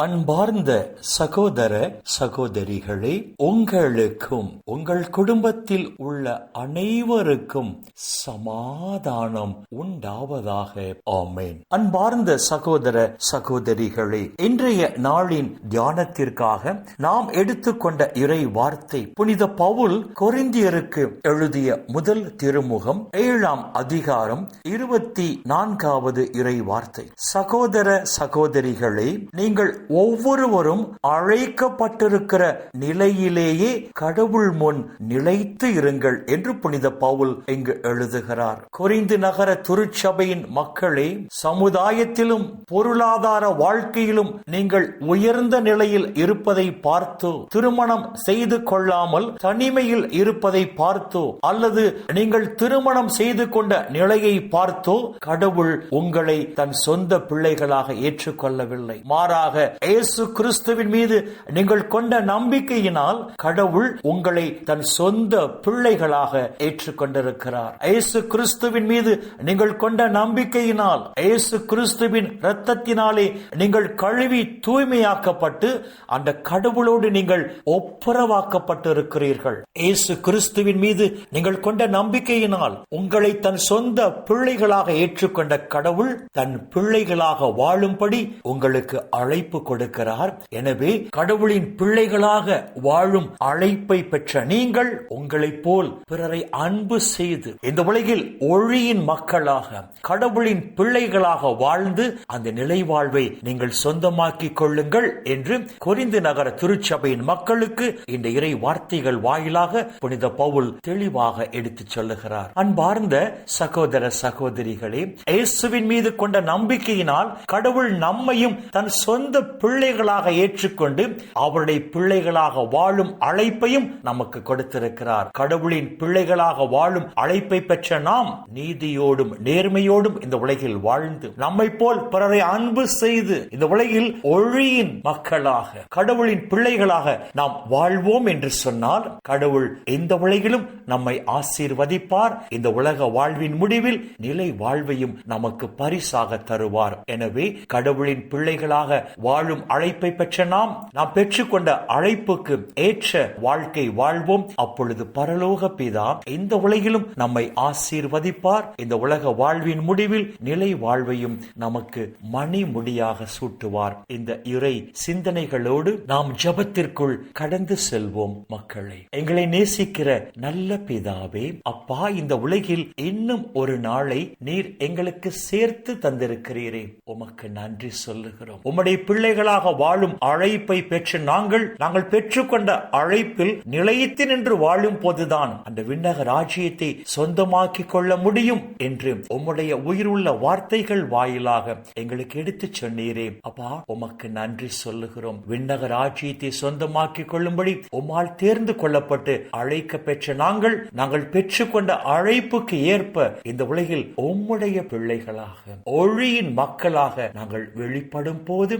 அன்பார்ந்த சகோதர சகோதரிகளே உங்களுக்கும் உங்கள் குடும்பத்தில் உள்ள அனைவருக்கும் சமாதானம் உண்டாவதாக. ஆமேன். அன்பார்ந்த சகோதர சகோதரிகளே இன்றைய நாளின் தியானத்திற்காக நாம் எடுத்துக்கொண்ட இறை வார்த்தை புனித பவுல் கொரிந்தியருக்கு எழுதிய முதல் திருமுகம் ஏழாம் அதிகாரம் இருபத்தி நான்காவது இறை வார்த்தை. சகோதர சகோதரிகளே நீங்கள் ஒவ்வொருவரும் அழைக்கப்பட்டிருக்கிற நிலையிலேயே கடவுள் முன் நிலைத்து இருங்கள் என்று புனித பவுல் இங்கு எழுதுகிறார். குறைந்து நகர திருச்சபையின் மக்களே சமுதாயத்திலும் பொருளாதார வாழ்க்கையிலும் நீங்கள் உயர்ந்த நிலையில் இருப்பதை பார்த்தோ திருமணம் செய்து கொள்ளாமல் தனிமையில் இருப்பதை பார்த்தோ அல்லது நீங்கள் திருமணம் செய்து கொண்ட நிலையை பார்த்தோ கடவுள் உங்களை தன் சொந்த பிள்ளைகளாக ஏற்றுக்கொள்ளவில்லை. மாறாக இயேசு கிறிஸ்துவின் மீது நீங்கள் கொண்ட நம்பிக்கையினால் கடவுள் உங்களை தன் சொந்த பிள்ளைகளாக ஏற்றுக்கொண்டிருக்கிறார். இயேசு கிறிஸ்துவின் மீது நீங்கள் கொண்ட நம்பிக்கையினால் இயேசு கிறிஸ்துவின் இரத்தத்தினாலே நீங்கள் கழுவி தூய்மையாக்கப்பட்டு அந்த கடவுளோடு நீங்கள் ஒப்புரவாக்கப்பட்டு இருக்கிறீர்கள் இயேசு கிறிஸ்துவின் மீது நீங்கள் கொண்ட நம்பிக்கையினால் உங்களை தன் சொந்த பிள்ளைகளாக ஏற்றுக்கொண்ட கடவுள் தன் பிள்ளைகளாக வாழும்படி உங்களுக்கு அழைப்பு கொடுக்கிறார். எனவே கடவுளின் பிள்ளைகளாக வாழும் அழைப்பை பெற்ற நீங்கள் உங்களைப் போல் பிறரை அன்பு செய்து இந்த உலகில் ஒளியின் மக்களாக கடவுளின் பிள்ளைகளாக வாழ்ந்து அந்த நிலை வாழ்வை நீங்கள் சொந்தமாக்கிக் கொள்ளுங்கள் என்று கொரிந்து நகர திருச்சபையின் மக்களுக்கு இந்த இறை வார்த்தைகள் வாயிலாக புனித பவுல் தெளிவாக எடுத்துச் சொல்லுகிறார். அன்பார்ந்த சகோதர சகோதரிகளே இயேசுவின் மீது கொண்ட நம்பிக்கையினால் கடவுள் நம்மையும் தன் சொந்த பிள்ளைகளாக ஏற்றுக்கொண்டு அவருடைய பிள்ளைகளாக வாழும் அழைப்பையும் நமக்கு கொடுத்திருக்கிறார். கடவுளின் பிள்ளைகளாக வாழும் அழைப்பை பெற்ற நாம் நீதியோடும் நேர்மையோடும் இந்த உலகில் வாழ்ந்து நம்மை போல் பிறரை அன்பு செய்து இந்த உலகில் ஒழியின் மக்களாக கடவுளின் பிள்ளைகளாக நாம் வாழ்வோம் என்று சொன்னால் கடவுள் எந்த உலகிலும் நம்மை ஆசீர்வதிப்பார். இந்த உலக வாழ்வின் முடிவில் நிலை வாழ்வையும் நமக்கு பரிசாக தருவார். எனவே கடவுளின் பிள்ளைகளாக வாழும் அழைப்பை பெற்ற நாம் நாம் பெற்றுக்கொண்ட அழைப்புக்கு ஏற்ற வாழ்க்கை வாழ்வோம். அப்பொழுது பரலோக பிதா இந்த உலகிலும் நம்மை ஆசீர்வதிப்பார். இந்த உலக வாழ்வின் முடிவில் நிலை வாழ்வையும் நமக்கு மணிமுடியாக சூட்டுவார். இந்த இறை சிந்தனைகளோடு நாம் ஜபத்திற்குள் கடந்து செல்வோம் மக்களை. எங்களை நேசிக்கிற நல்ல பிதாவே அப்பா இந்த உலகில் இன்னும் ஒரு நாளை நீர் எங்களுக்கு சேர்த்து தந்திருக்கிறீரே. உமக்கு நன்றி சொல்லுகிறோம். உம்முடைய பிள்ளைகளாக வாழும் அழைப்பை பெற்று நாங்கள் நாங்கள் பெற்றுக்கொண்ட அழைப்பில் நிலையத்து நின்று வாழும் போதுதான் அந்த விண்ணக ராஜ்யத்தை சொந்தமாக்கிக் கொள்ள முடியும் என்று உம்முடைய உயிருள்ள வார்த்தைகள் வாயிலாக எங்களுக்கு எடுத்து சொன்னீரே. அப்பா உமக்கு நன்றி சொல்லுகிறோம். விண்ணக ராஜ்யத்தை சொந்தமாக்கிக் கொள்ளும்படி உம்மால் தேர்ந்து கொள்ளப்பட்டு அழைக்க பெற்ற நாங்கள் நாங்கள் பெற்றுக்கொண்ட அழைப்புக்கு ஏற்ப இந்த உலகில் உம்முடைய பிள்ளைகளாக ஒழியின் மக்களாக நாங்கள் வெளிப்படும் போது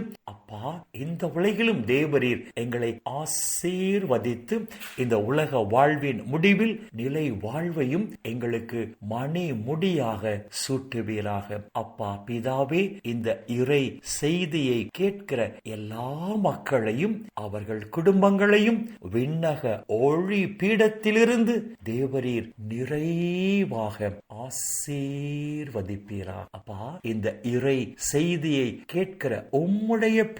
அப்பா இந்த உலகிலும் தேவரீர் எங்களை ஆசீர்வதித்து இந்த உலக வாழ்வின் முடிவில் நிலை வாழ்வையும் எங்களுக்கு மணி முடியாக சூட்டுவீராக. அப்பா பிதாவே இந்த இறை செய்தியை கேட்கிற எல்லா மக்களையும் அவர்கள் குடும்பங்களையும் விண்ணக ஒளி பீடத்திலிருந்து தேவரீர் நிறைவாக ஆசீர்வதிப்பீரா. அப்பா இந்த இறை செய்தியை கேட்கிற உம்முடைய